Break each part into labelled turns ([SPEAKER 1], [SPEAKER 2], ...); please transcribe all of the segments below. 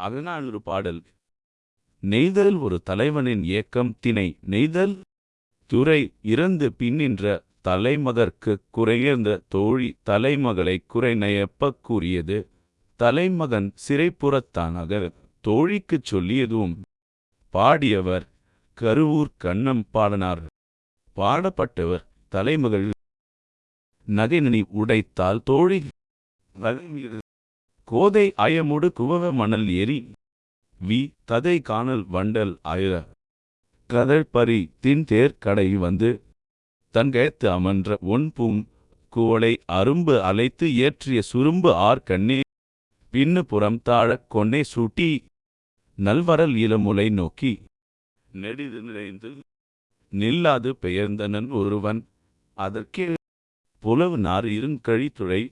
[SPEAKER 1] அதனால் ஒரு பாடல். நெய்தல் ஒரு தலைவனின் ஏக்கம் திணை. நெய்தல் துறை இறந்து பின்னின்ற தலைமகர்க்குக் குறையர்ந்த தோழி தலைமகளைக் குறைநயப்பக் கூறியது. தலைமகன் சிறைப்புறத்தானாக தோழிக்குச் சொல்லியதும் பாடியவர் கருவூர் கண்ணம் பாடனார். பாடப்பட்டவர் தலைமகள் நகைநனி உடைத்தால் தோழி கோதை அயமுடு குவவ மணல் ஏறி வி ததை காணல் வண்டல் அயர கதழ்பரி தின் தேர் கடை வந்து தன்கயத்து அமன்ற ஒன்பும் குவளை அரும்பு அலைத்து ஏற்றிய சுரும்பு ஆர் கண்ணே பின்னு புறம் தாழக் கொன்னே சூட்டி நல்வரல் இளமுலை நோக்கி நெடிது நிறைந்து நில்லாது பெயர்ந்தனன் ஒருவன் அதற்கே புலவு நார் இருங்கழித்துழை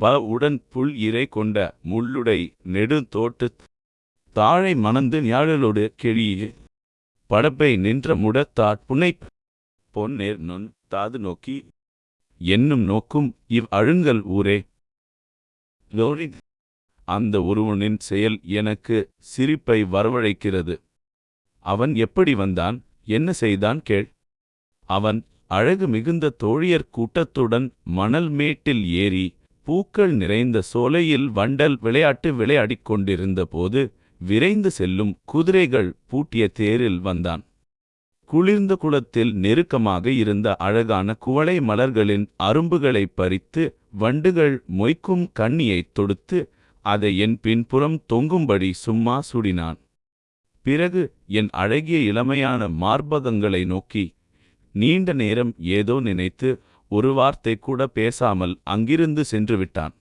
[SPEAKER 1] ப உடன் புல் இறை கொண்ட முள்ளுடை நெடுந்தோட்டு தாழை மணந்து ஞாழலோடு கெழியே. படப்பை நின்ற முடத்தாட் புனை பொன்னேர் நொன் தாது நோக்கி என்னும் நோக்கும் இவ் அழுங்கல் ஊரே. லோரி அந்த ஒருவனின் செயல் எனக்கு சிரிப்பை வரவழைக்கிறது. அவன் எப்படி வந்தான்? என்ன செய்தான் கேள். அவன் அழகு மிகுந்த தோழியர் கூட்டத்துடன் மணல் மேட்டில் ஏறி பூக்கள் நிறைந்த சோலையில் வண்டல் விளையாட்டு விளையாடிக் கொண்டிருந்தபோது விரைந்து செல்லும் குதிரைகள் பூட்டிய தேரில் வந்தான். குளிர்ந்த குளத்தில் நெருக்கமாக இருந்த அழகான குவளை மலர்களின் அரும்புகளைப் பறித்து வண்டுகள் மொய்க்கும் கண்ணியைத் தொடுத்து அதை என் பின்புறம் தொங்கும்படி சும்மா சுடினான். பிறகு என் அழகிய இளமையான மார்பகங்களை நோக்கி நீண்ட நேரம் ஏதோ நினைத்து ஒரு வார்த்தை கூட பேசாமல் அங்கிருந்து சென்று விட்டான்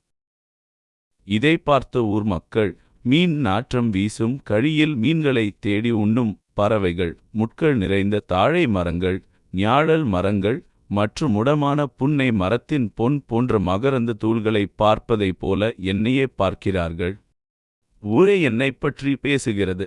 [SPEAKER 1] இதை பார்த்த ஊர் மக்கள் மீன் நாற்றம் வீசும் கழியில் மீன்களை தேடி உண்ணும் பறவைகள் முட்கள் நிறைந்த தாழை மரங்கள் ஞாழல் மரங்கள் மற்றும் உடமான புன்னை மரத்தின் பொன் போன்ற மகரந்த தூள்களை பார்ப்பதைப் போல என்னையே பார்க்கிறார்கள். ஊரே என்னைப் பற்றி பேசுகிறது.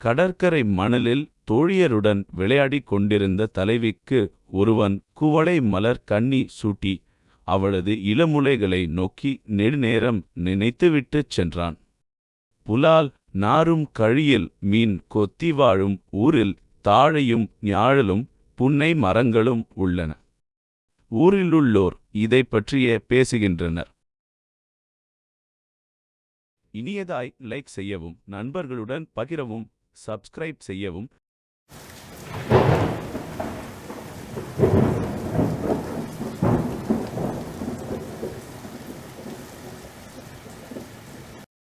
[SPEAKER 1] கடற்கரை மணலில் தோழியருடன் விளையாடிக் கொண்டிருந்த தலைவிக்கு ஒருவன் குவளை மலர் கண்ணி சூட்டி அவளது இளமுலைகளை நோக்கி நெடுநேரம் நினைத்துவிட்டுச் சென்றான். புலால் நாரும் கழியில் மீன் கொத்தி வாழும் ஊரில் தாழையும் ஞாழலும் புன்னை மரங்களும் உள்ளன. ஊரிலுள்ளோர் இதை பற்றியே பேசுகின்றனர். இனியதாய் லைக் செய்யவும் நண்பர்களுடன் பகிரவும் சப்ஸ்கிரைப் செய்யவும்